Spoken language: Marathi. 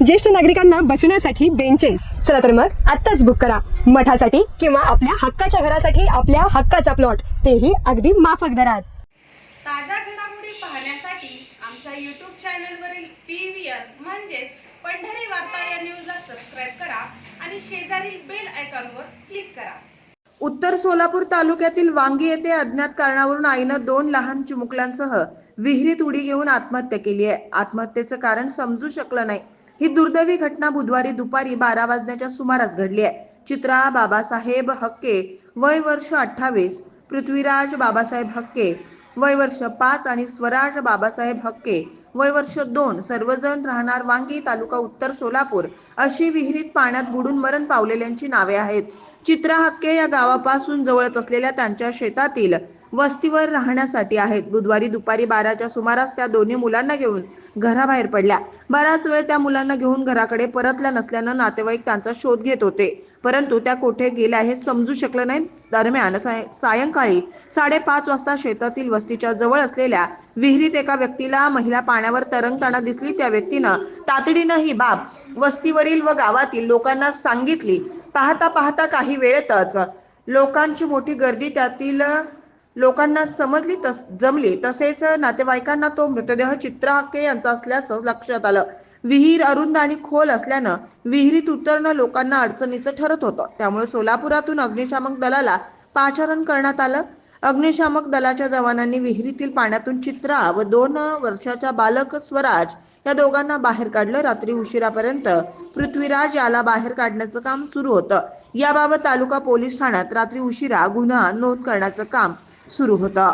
ज्येष्ठ नागरिकांना बसण्यासाठी बेंचेस चला तर मग आत्ताच बुक करा. मठासाठी किंवा आपल्या हक्काच्या घरासाठी आपल्या हक्काचा प्लॉट तेही अगदी माफक दरात. ताज्या घडामोडी पाहण्यासाठी आमच्या यूट्यूब चॅनलवरील पी व्ही आर म्हणजेच पंढरी वार्ता या न्यूजला सबस्क्राईब करा आणि शेजारील बेल आयकॉनवर क्लिक करा. उत्तर सोलापूर तालुक्यातील वांगी येथे अज्ञात कारणावरून आईनं दोन लहान चिमुकल्यांसह विहिरीत उडी घेऊन आत्महत्या केली आहे. आत्महत्येचं कारण समजू शकलं नाही. ही दुर्दैवी घटना बुधवारी दुपारी बारा वाजण्याच्या सुमारास घडली आहे. चित्रा बाबासाहेब हक्के वय वर्ष अठ्ठावीस पृथ्वीराज बाबासाहेब हक्के वय वर्ष पाच आणि स्वराज बाबासाहेब हक्के वय वर्ष दोन सर्वजण राहणार वांगी तालुका उत्तर सोलापूर अशी विहिरीत पाण्यात बुडून मरण पावलेल्यांची नावे आहेत. चित्रा हक्के या गावापासून जवळच असलेल्या त्यांच्या शेतातील वस्तीवर राहण्यासाठी आहेत. बुधवारी दुपारी बाराच्या सुमारास त्या दोन्ही मुलांना घेऊन घराबाहेर पडल्या. बराच वेळ त्या मुलांना घेऊन घराकडे परतल्या नसल्यानं नातेवाईक त्यांचा शोध घेत होते. परंतु त्या कोठे गेल्या हे समजू शकलं नाही. दरम्यान साय- सायंकाळी साडेपाच वाजता शेतातील वस्तीच्या जवळ असलेल्या विहिरीत एका व्यक्तीला महिला पाण्यावर तरंगताना दिसली. त्या व्यक्तीनं तातडीनं ही बाब वस्तीवरील व गावातील लोकांना सांगितली. पाहता पाहता काही वेळेतच लोकांची मोठी गर्दी त्यातील लोकांना समजली तस जमली. तसेच नातेवाईकांना तो मृतदेह चित्र हक्के यांचा असल्याचं लक्षात आलं. विहीर अरुंद आणि खोल असल्यानं विहिरीत उतरणं लोकांना अडचणीचं ठरत होतं. त्यामुळे सोलापुरातून अग्निशामक दलाला पाचारण करण्यात आलं. अग्निशामक दलाच्या जवानांनी विहिरीतील पाण्यातून चित्रा व दोन वर्षाचा बालक स्वराज या दोघांना बाहेर काढलं. रात्री उशिरापर्यंत पृथ्वीराज याला बाहेर काढण्याचं काम सुरू होतं. याबाबत तालुका पोलीस ठाण्यात रात्री उशिरा गुन्हा नोंद करण्याचं काम सुरू होतं.